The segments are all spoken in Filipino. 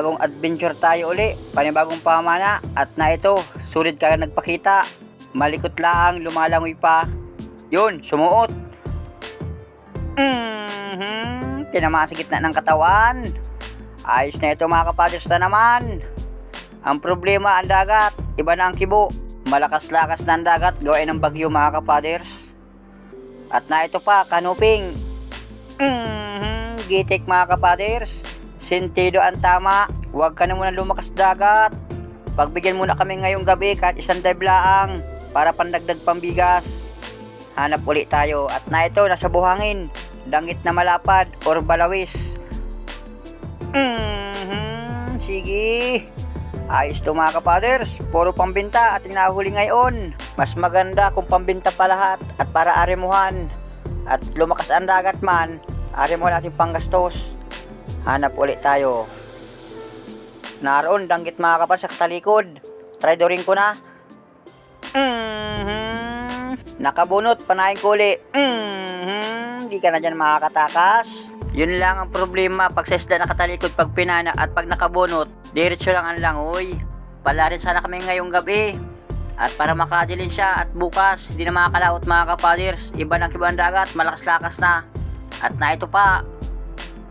bagong adventure tayo uli, panibagong pamana at na ito, sulit ka nagpakita. Malikot lang, lumalangoy pa. Yun, sumuot. Mhm, tinama sa gitna ng katawan. Ayos na ito mga kapaders na naman. Ang problema ang dagat, iba na ang kibo. Malakas-lakas na dagat, gawain ng bagyo mga kapaders. At na ito pa, kanuping. Mhm, gitik mga kapaders. Sentido ang tama. Huwag ka na muna lumakas dagat. Pagbigyan muna kami ngayong gabi kahit isang dive para pandagdag pambigas. Hanap ulit tayo. At na ito, nasa buhangin. Dangit na malapad or balawis. Mhm, sige. Ayos to mga kapaders. Puro pambinta at nahuli ngayon. Mas maganda kung pambinta pa lahat at para aremuhan. At lumakas ang dagat man, aremuhan natin panggastos. Hanap ulit tayo. Naroon, danggit mga kapal sa katalikod. Try dorin ko na. Mhm. Nakabunot, panahin ko ulit. Mhm. Di ka na dyan makakatakas. Yun lang ang problema pag sa isda nakatalikod pag pinana at pag nakabunot, diretso lang ang langoy. Pala rin sana kami ngayong gabi. At para makadilin siya at bukas, hindi na makakalaot mga kapaders. Iba ng kibang dagat, malakas-lakas na. At na ito pa,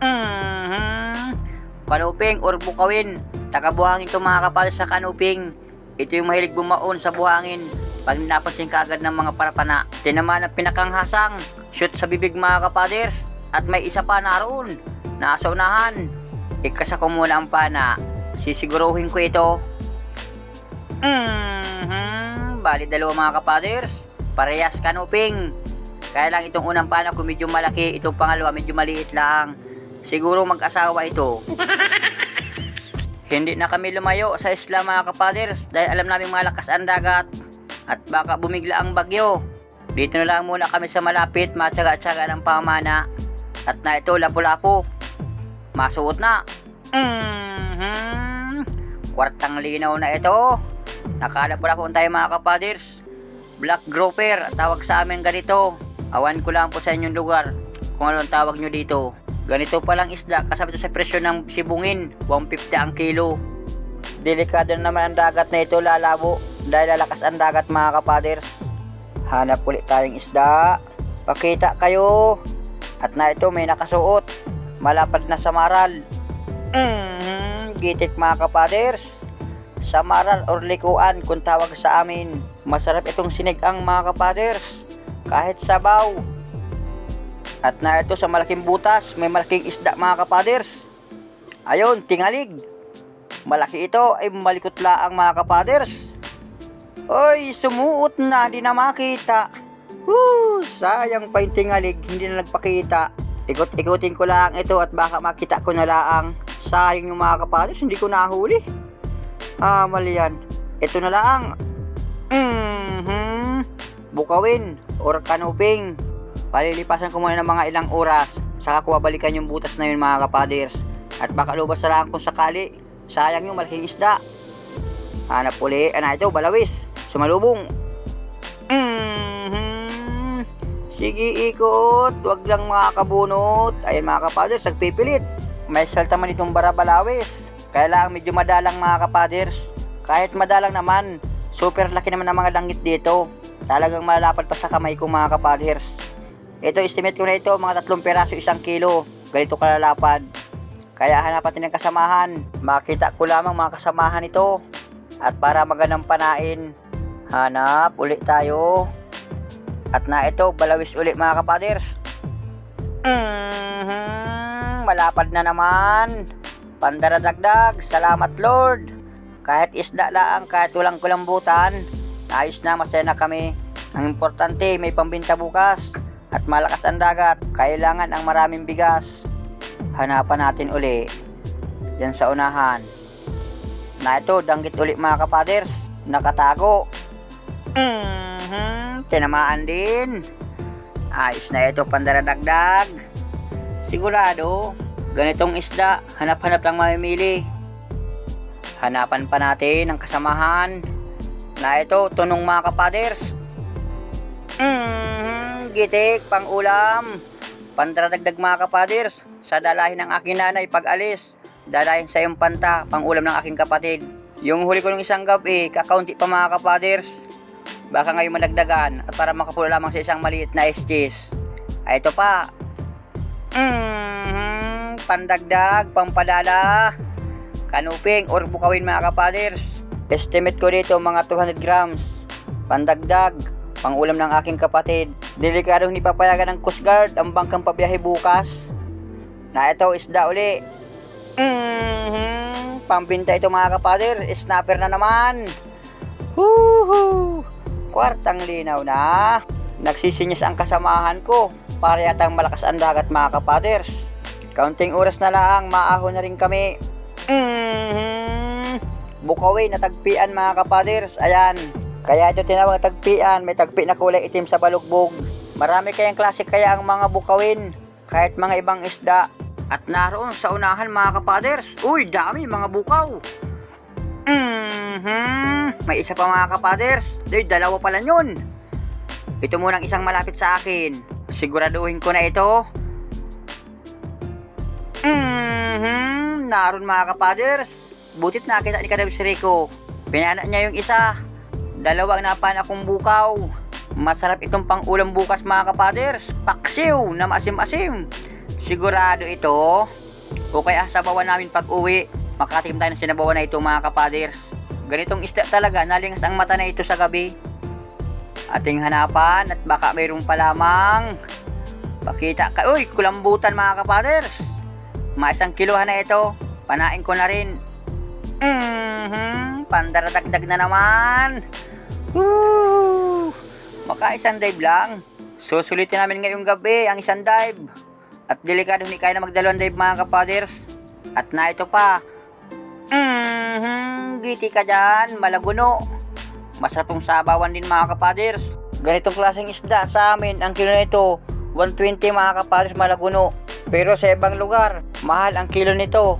Mhm. Kanuping or bukawin. Tagabuhangin to mga kapal sa kanuping. Ito yung mahilig bumaon sa buhangin. Pag napansin ka agad ng mga parapana. Tinaman ang pinakanghasang. Shoot sa bibig mga kapaders. At may isa pa naroon. Nasa unahan. Ikasa ko muna ang pana. Sisiguruhin ko ito. Mhm. Bali dalawa mga kapaders. Parehas kanuping. Kaya lang itong unang pana ko medyo malaki. Itong pangalawa medyo maliit lang. Siguro mag-asawa ito. Hindi na kami lumayo sa isla mga kapaders dahil alam namin malakas ang dagat at baka bumigla ang bagyo. Dito na lang muna kami sa malapit, matyaga-tyaga ng pamana. At na ito, lapu-lapu. Masuot na. Mhm. Kwartang linaw na ito. Nakalapu-lapu tayo mga kapaders. Black grouper, tawag sa amin ganito. Awan ko lang po sa inyong lugar kung anong tawag nyo dito. Ganito palang isda, kasama ito sa presyo ng sibungin, 150 ang kilo. Delikado na naman ang dagat na ito lalabo dahil lalakas ang dagat mga kapaders. Hanap ulit tayong isda. Pakita kayo. At na ito may nakasuot. Malapad na samaral. Mhm, gitik mga kapaders. Samaral or likuan kung tawag sa amin. Masarap itong sinigang mga kapaders. Kahit sabaw. At na ito sa malaking butas, may malaking isda mga kapaders. Ayun, tingalig. Malaki ito ay malikot laang mga kapaders. Oy, sumuot na, di na makita. Woo, sayang pa yung tingalig, hindi na nagpakita. Ikot-ikutin ko lang ito at baka makita ko na laang. Sayang yung mga kapaders, hindi ko nahuli. Ah, mali yan. Ito na lang. Mhm. Bukawin or kanuping. Palilipasan ko muna ng mga ilang oras. Saka ko babalikan yung butas na yun mga kapaders. At baka lubas na lang kung sakali. Sayang yung malaking isda. Hanap uli. Ano ito? Balawis. Sumalubong. Mhm. Sige ikot. Huwag lang mga kabunot. Ayun mga kapaders. Nagpipilit. May salta man itong barabalawis. Kaya lang medyo madalang mga kapaders. Kahit madalang naman. Super laki naman ng mga langit dito. Talagang malalapad pa sa kamay ko mga kapaders. Ito, estimate ko na ito, mga tatlong peraso, isang kilo. Ganito kalalapad. Kaya hanap natin ng kasamahan. Makita ko lamang mga kasamahan ito. At para magandang panain, hanap ulit tayo. At na ito, balawis ulit mga kapaders. Mhm, malapad na naman. Pandaradagdag, salamat Lord. Kahit isda lang, kahit walang kulambutan, ayos na, masaya na kami. Ang importante, may pambinta bukas. At malakas ang dagat, kailangan ang maraming bigas. Hanapan natin uli. Yan sa unahan. Na ito, danggit uli mga kapaders. Nakatago. Mhm, tinamaan din. Ayos na ito, pandaradagdag. Sigurado, ganitong isda, hanap-hanap lang mamimili. Hanapan pa natin ang kasamahan. Na ito, tunong mga kapaders. Mhm, gitik, pang ulam. Pandaradagdag mga kapaders, sa dalahin ng aking nanay pag alis. dadahin sa iyong panta, pang ulam ng aking kapatid. Yung huli ko ng isang gabi, kakaunti pa mga kapaders. Baka ngayon malagdagan at para makapulo lamang sa isang maliit na estis. Ay ito pa. Mm, pandagdag, pampadala. Kanuping or bukawin mga kapaders. Estimate ko dito mga 200 grams. Pandagdag, pang ulam ng aking kapatid. Delikadong ni papayagan ng Coast Guard ang bangkang pabiyahe bukas. Na ito isda uli. Mhm, pambinta ito mga kapader. Snapper na naman. Huhu! Kwartang linaw na. Nagsisinyas ang kasamahan ko. Para yatang malakas ang dagat mga kapaders. Kaunting oras na lang, maahon na rin kami. Mhm. Bukawin na tagpian mga kapaders. Ayan. Kaya ito tinawag na tagpian. May tagpi na kulay itim sa balugbog. Marami kayang klase kaya ang mga bukawin. Kahit mga ibang isda. At naroon sa unahan mga kapaders. Uy, dami mga bukaw. Mhm. May isa pa mga kapaders. Uy, dalawa pala yun. Ito munang isang malapit sa akin. Siguraduhin ko na ito. Mhm. Naroon mga kapaders. Butit nakita ni Kadabis Rico. Pinana niya yung isa. Dalawang napan akong bukaw. Masarap itong pang ulam bukas mga kapaders. Paksiw na maasim-asim. Sigurado ito. O kaya sabawan namin pag uwi. Makatim tayo ng sinabawan na ito mga kapaders. Ganitong isda talaga, nalingas ang mata na ito sa gabi. Ating hanapan at baka mayroon pa lamang. Pakita ka, uy, kulambutan mga kapaders. Mga isang kiluhan na ito. Panain ko na rin. Mhm, pandaradagdag na naman. Woo! Maka isang dive lang. Susulitin namin ngayong gabi ang isang dive. At delikado hindi kaya na magdalawang dive mga kapaders. At na ito pa. Mhm, giti ka dyan, malaguno. Masarap tong sabawan din mga kapaders. Ganitong klaseng isda sa amin, ang kilo nito, 120 mga kapaders malaguno. Pero sa ibang lugar, mahal ang kilo nito.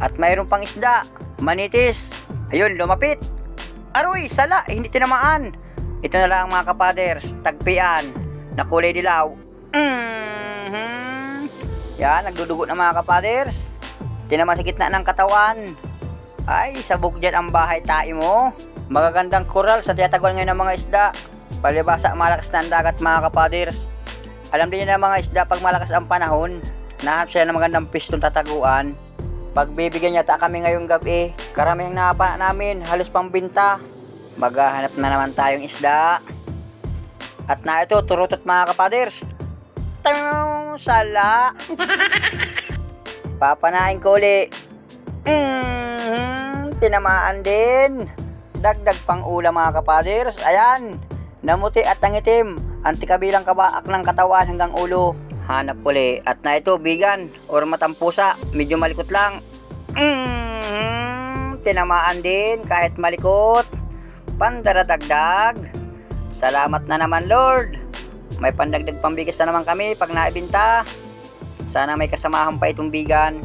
At mayroon pang isda, manitis. Ayun, lumapit. Aroy, sala, hindi tinamaan. Ito na lang mga kapaders, tagpian, na kulay dilaw. Mhm. Yan, nagdudugo na mga kapaders. Tinaman sa gitna ng katawan. Ay, sabog dyan ang bahay tayo mo. Magagandang koral sa tiyataguan ngayon ng mga isda. Palibasa malakas na ang dagat mga kapaders. Alam din ng mga isda pag malakas ang panahon, nahanap sila ng magandang pistong tataguan. Pagbibigyan niya ta kami ngayong gabi, karami ang nakapana namin, halos pang binta. Maghahanap na naman tayong isda. At na ito, turutot mga kapaders. Tang sala. Papanain ko uli. Mm, tinamaan din. Dagdag pang ulam mga kapaders. Ayan. Namuti at nangitim. Antikabilang kabaak ng katawan hanggang ulo. Hanap uli. At na ito, bigan or matampusa. Medyo malikot lang. Mm, tinamaan din kahit malikot. Pandaradagdag. Salamat na naman Lord. May pandagdag pambigas na naman kami pag naibinta. Sana may kasamahan pa itong bigan.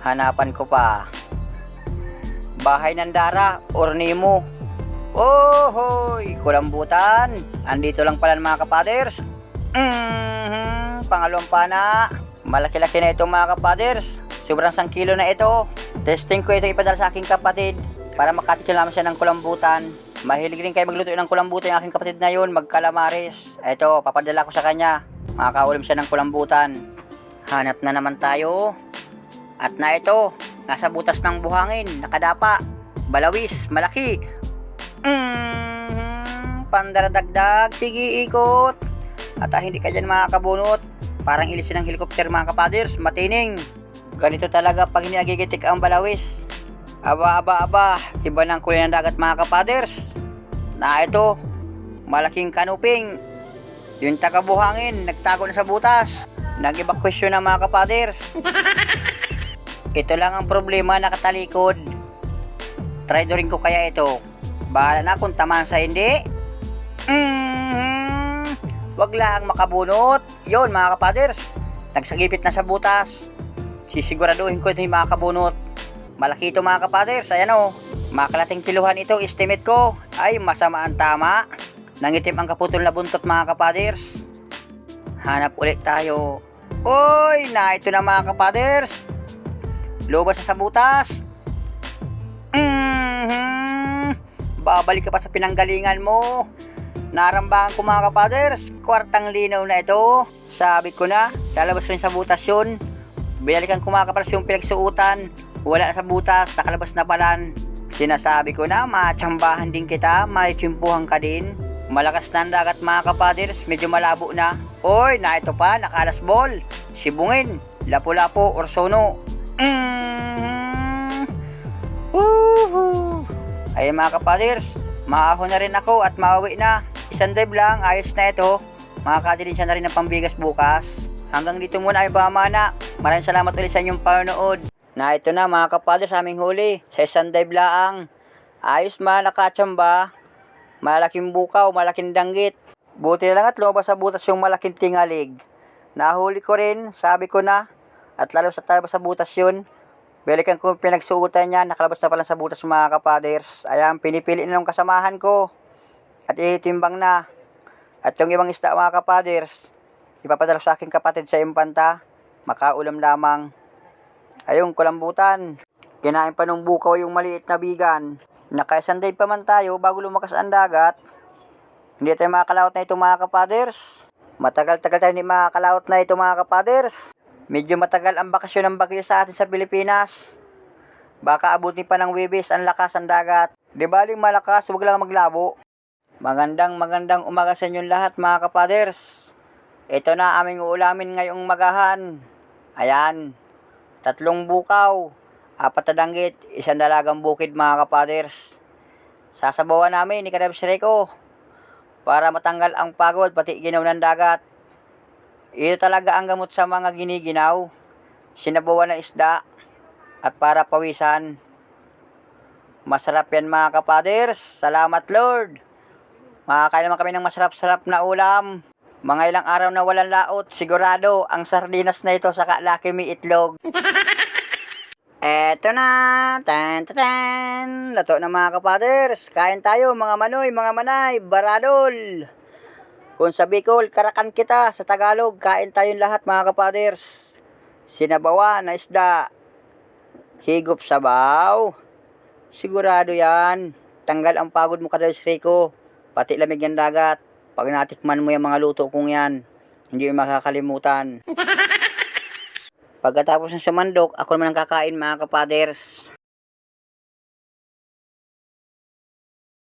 Hanapan ko pa. Bahay ng Dara or Nemo. Oh, hoy, kulambutan. Andito lang pala mga kapaders. Mhm, pangalawang pana. Malaki-laki na ito mga kapaders. Sobrang sang kilo na ito. Testing ko ito ipadala sa aking kapatid para makatikin naman siya ng kulambutan. Mahilig rin kayo magluto ng kulambutan yung aking kapatid na yun, magkalamares. Ito, papadala ko sa kanya. Makakaulim siya ng kulambutan. Hanap na naman tayo. At na ito, nasa butas ng buhangin, nakadapa. Balawis, malaki. Mm, pandaradagdag, sige ikot. At ah, hindi ka dyan makakabunot. Parang ilisin ng helicopter mga kapaders, matining. Ganito talaga pag hiniagigitik ang balawis. Aba, aba, aba, iba ng kulay ng dagat mga kapaders. Na ito, malaking kanuping. Yung taga-buhangin, nagtago na sa butas. Nag-evacuation na mga kapaders. ito lang ang problema, nakatalikod. Try rin ko kaya ito. Bahala na kung tamaan sa hindi. Wag lang makabunot. Yon mga kapaders. Nagsagipit na sa butas. Sisiguraduhin ko ito yung mga kabunot. Malaki ito mga kapaders. Ayan o. Makalating kiluhan ito. Estimate ko. Ay masama ang tama. Nangitim ang kaputol na buntot mga kapaders. Hanap ulit tayo. Oy, na ito na mga kapaders. Lubas na sa butas. Mhm. Babalik ka pa sa pinanggalingan mo. Narambangan ko mga kapaders, kwartang linaw na ito. Sabi ko na, lalabas rin sa butas yun. Binalikan ko mga kapaders yung pinagsuutan. Wala na sa butas, nakalabas na palan. Sinasabi ko na, matsambahan din kita, may tsimpuhan ka din. Malakas na ang dagat mga kapaders, medyo malabo na. Oy, na ito pa, nakalasbol. Sibungin, lapu-lapo, orsono. Mm-hmm. Woohoo! Ay mga kapaders, maahon na rin ako at mauwi na. Isang dive lang, ayos na ito. Makakadilin siya na rin ng pambigas bukas. Hanggang dito muna ay pamana. Maraming salamat ulit sa inyong panonood. Na ito na mga kapaders sa aming huli. Sa isang dive lang. Ayos man nakatsamba. Malaking bukaw, malaking danggit. Buti lang at lumabas sa butas yung malaking tingalig. Nahuli ko rin, sabi ko na. At lalo sa talabas sa butas yun. Balikan ko pinagsuutan niya, nakalabas na pala sa butas mga kapaders. Ayan, pinipili na ng kasamahan ko. At ititimbang na. At yung ibang isda mga kapaders, ipapadala sa aking kapatid sa impanta. Makaulam lamang. Ayun, kulambutan. Kinain pa nung bukaw yung maliit na bigan. Nakaisanday pa man tayo bago lumakas ang dagat. Hindi tayo makakalawat na ito mga kapaders. Matagal-tagal tayo hindi makakalawat na ito mga kapaders. Medyo matagal ang bakasyon ng bagyo sa atin sa Pilipinas. Baka abutin pa ng wibis ang lakas ng dagat. Di baling malakas, huwag lang maglabo. Magandang magandang umaga sa inyong lahat mga kapaders. Ito na aming uulamin ngayong magahan. Ayan, tatlong bukaw, apat na danggit, isang dalagang bukid mga kapaders. Sasabawan namin ni Kadabs Rico para matanggal ang pagod pati ginaw ng dagat. Ito talaga ang gamot sa mga giniginaw, sinabawan ng isda, at para pawisan. Masarap yan mga kapaders. Salamat Lord. Makakain naman kami ng masarap-sarap na ulam. Mga ilang araw na walang laot, sigurado ang sardinas na ito sa kalaki may itlog. Eto na, tan tan tan, lato na mga kapaders, kain tayo mga manoy, mga manay, baradol. Kung sa Bicol, karakan kita, sa Tagalog, kain tayong lahat mga kapaders. Sinabawa na isda, higop sabaw. Sigurado yan, tanggal ang pagod mo kadal Rico, pati lamig ng dagat. Pag natikman mo yung mga luto kong yan, hindi mo makakalimutan. Pagkatapos ng sumandok, ako naman ang kakain mga kapaders.